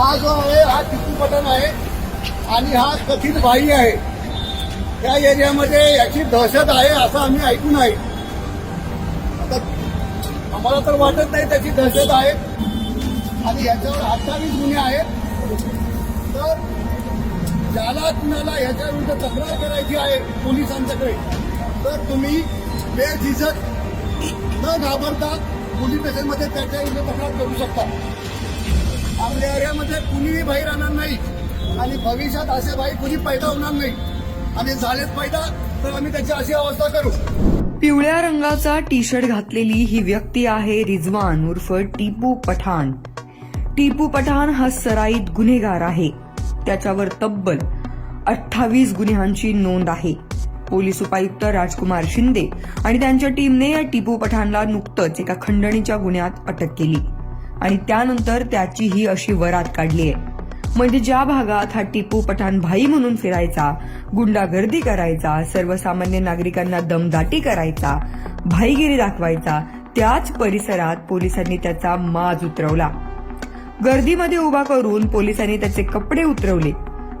हा जो आहे हा टिपू पठाण आहे आणि हा कथित भाई आहे. त्या एरियामध्ये याची दहशत आहे असं आम्ही ऐकून आहे आता आम्हाला तर वाटत नाही त्याची दहशत आहे. आणि याच्यावर अठ्ठावीस गुन्हे आहेत. तर ज्याला कुणाला याच्याविरुद्ध तक्रार करायची आहे पोलिसांच्याकडे तर तुम्ही बेझिझक न घाबरता पोलीस स्टेशनमध्ये त्याच्या तक्रार करू शकता. आपल्या एरियामध्ये कुणीही बाहेर राहणार नाही. आणि भविष्यात असे भाई कुणी पैदा होणार नाही. आणि झालेच पैदा तर आम्ही त्याची अशी अवस्था करू. पिवळ्या रंगाचा टी शर्ट घातलेली ही व्यक्ती आहे रिजवान उर्फ टिपू पठाण. टिपू पठाण हा सराईत गुन्हेगार आहे. त्याच्यावर तब्बल अठ्ठावीस गुन्ह्यांची नोंद आहे. पोलीस उपायुक्त राजकुमार शिंदे आणि त्यांच्या टीमने या टिपू पठाणला नुकतंच एका खंडणीच्या गुन्ह्यात अटक केली. आणि त्यानंतर त्याची ही अशी वरात काढली आहे. म्हणजे ज्या भागात हा टिपू पठाण भाई म्हणून फिरायचा गुंडागर्दी करायचा सर्वसामान्य नागरिकांना दमदाटी करायचा भाईगिरी दाखवायचा त्याच परिसरात पोलिसांनी त्याचा माज उतरवला. गर्दीमध्ये उभा करून पोलिसांनी त्याचे कपडे उतरवले.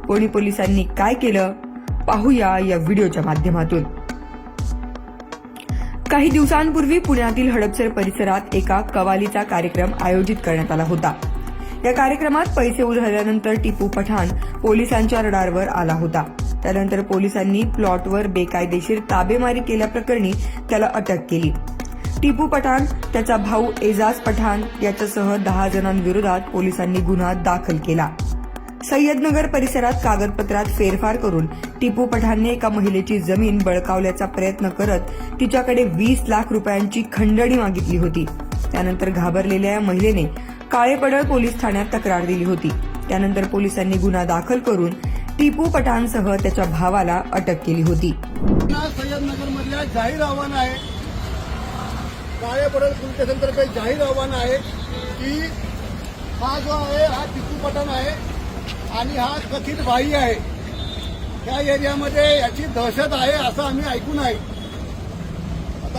कोणी पोलिसांनी काय केलं? पाहूया या व्हिडिओच्या माध्यमातून. काही दिवसांपूर्वी पुण्यातील हडपसर परिसरात एका कवालीचा कार्यक्रम आयोजित करण्यात आला होता. या कार्यक्रमात पैसे उधळल्यानंतर टिपू पठाण पोलिसांच्या रडारवर आला होता. त्यानंतर पोलिसांनी प्लॉटवर बेकायदेशीर ताबेमारी केल्याप्रकरणी त्याला अटक केली. टिपू पठाण त्याचा भाऊ एजाज पठाण याच्यासह दहा जणांविरोधात पोलिसांनी गुन्हा दाखल केला. सय्यदनगर परिसरात कागदपत्रात फेरफार करून टिपू पठाणने एका महिलेची जमीन बळकावल्याचा प्रयत्न करत तिच्याकडे वीस लाख रुपयांची खंडणी मागितली होती. त्यानंतर घाबरलेल्या या महिलेने काळेपडळ पोलीस ठाण्यात तक्रार दिली होती. त्यानंतर पोलिसांनी गुन्हा दाखल करून टिपू पठाणसह त्याच्या भावाला अटक केली होती. सय्यदनगर मधल्या जाहीर आव्हान आहे. काळेपडळ पोलीस जाहीर आव्हान आहे की हा जो आहे हा टिपू पठाण आहे आणि हा कथित भाई आहे. त्या एरियामध्ये याची दहशत आहे असं आम्ही ऐकून आहे आता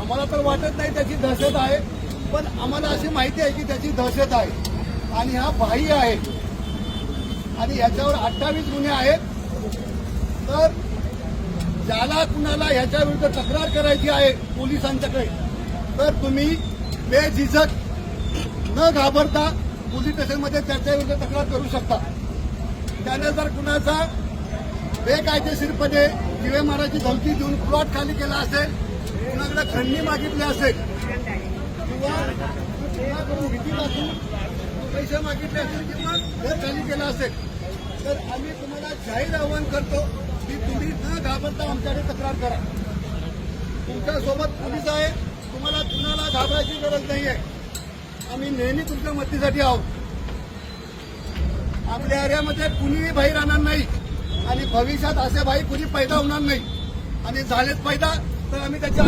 आम्हाला तर वाटत नाही त्याची दहशत आहे पण आम्हाला अशी माहिती आहे की त्याची दहशत आहे. आणि हा भाई आहे. आणि याच्यावर अठ्ठावीस गुन्हे आहेत. तर ज्याला कुणाला ह्याच्या विरुद्ध तक्रार करायची आहे पोलिसांच्याकडे तर तुम्ही बेझिझक न घाबरता पोलीस स्टेशनमध्ये त्याच्याविरुद्ध तक्रार करू शकता. त्याने जर कुणाचा बेकायदेशीरपणे दिवे मारायची धमकी देऊन प्लॉट खाली केला असेल कुणाकडे खंडणी मागितली असेल किंवा कुणाकडून भीती पैसे मागितले असेल किंवा घर खाली केला असेल तर आम्ही तुम्हाला जाहीर आवाहन करतो की तुम्ही न घाबरता आमच्याकडे तक्रार करा. तुमच्यासोबत पोलीस आहे तुम्हाला कुणाला घाबरायची गरज नाही आहे आम्ही नेहमी तुमच्या मदतीसाठी आहोत. आपल्या एरियामध्ये कुणीही भाई राहणार नाही आणि भविष्यात असे भाई कुणी पैदा होणार नाही. आणि झालेच पैदा तर आम्ही त्याच्या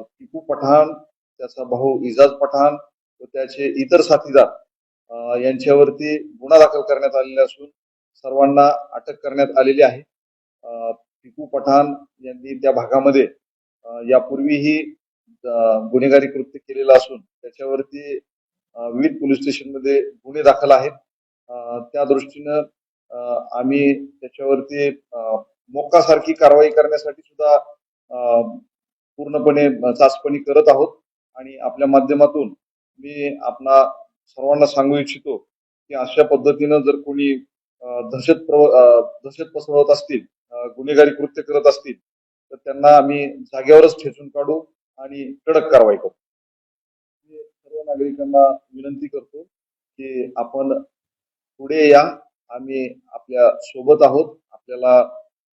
टिपू पठाण त्याचा भाऊ इजाज पठाण व त्याचे इतर साथीदार यांच्यावरती गुन्हा दाखल करण्यात आलेला असून सर्वांना अटक करण्यात आलेली आहे. टिकू टिपू पठाण यांनी त्या भागामध्ये यापूर्वीही गुन्हेगारी कृत्य केलेलं असून त्याच्यावरती विविध पोलीस स्टेशनमध्ये गुन्हे दाखल आहेत. त्या दृष्टीनं आम्ही त्याच्यावरती मोकासारखी मोक्कासारखी कारवाई करण्यासाठी सुद्धा अ, पूर्णपणे चाचपणी करत आहोत. आणि आपल्या माध्यमातून मी आपणा सर्वांना सांगू इच्छितो की अशा पद्धतीनं जर कोणी दहशत प्रव- दहशत पसरवत असतील गुन्हेगारी कृत्य करत असतील तर त्यांना आम्ही जागेवरच ठेचून काढू आणि कडक कारवाई करू. सर्व नागरिकांना विनंती करतो की आपण पुढे या. आम्ही आपल्यासोबत आहोत. आपल्याला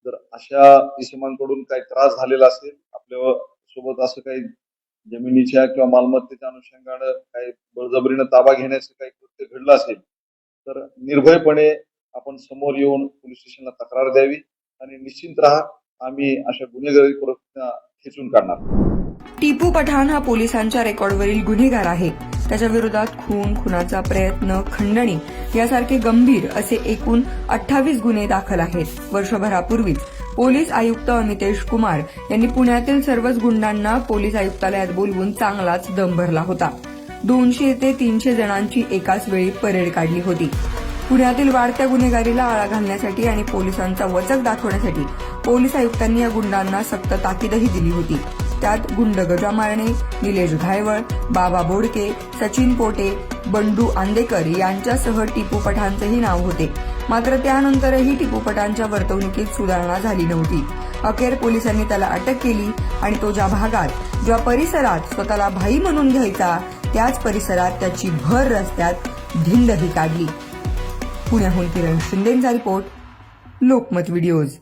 जर अशा इसमांकडून काही त्रास झालेला असेल आपल्यासोबत असं काही जमिनीच्या किंवा मालमत्तेच्या अनुषंगानं काही बळजबरीनं ताबा घेण्याचं काही कृत्य घडलं असेल तर निर्भयपणे आपण समोर येऊन पोलीस स्टेशनला तक्रार द्यावी आणि निश्चिंत राहा. आम्ही अशा गुन्हेगारी प्रवृत्तींना खेचून काढणार. टिपू पठाण हा पोलिसांच्या रेकॉर्डवरील गुन्हेगार आहे. त्याच्या विरोधात खून खुनाचा प्रयत्न खंडणी यासारखे गंभीर असे एकूण अठ्ठावीस गुन्हे दाखल आहेत. वर्षभरापूर्वीच पोलीस आयुक्त अमितेश कुमार यांनी पुण्यातील सर्वच गुंडांना पोलीस आयुक्तालयात बोलवून चांगलाच दम भरला होता. दोनशे ते तीनशे जणांची एकाच वेळी परेड काढली होती. पुण्यातील वाढत्या गुन्हेगारीला आळा घालण्यासाठी आणि पोलिसांचा वचक दाखवण्यासाठी पोलीस आयुक्तांनी या गुंडांना सक्त ताकीदही दिली होती. त्यात गुंड गजा मारणे निलेश घायवळ बाबा बोडके सचिन पोटे बंडू आंदेकर यांच्यासह टिपू पठाणचेही नाव होते. मात्र त्यानंतरही टिपू पठांच्या वर्तवणुकीत सुधारणा झाली नव्हती. अखेर पोलिसांनी त्याला अटक केली आणि तो ज्या भागात ज्या परिसरात स्वतःला भाई म्हणून घ्यायचा त्याच परिसरात त्याची भर रस्त्यात धिंडही काढली. पुण्याहून किरण शिंदेचा रिपोर्ट लोकमत व्हिडिओज.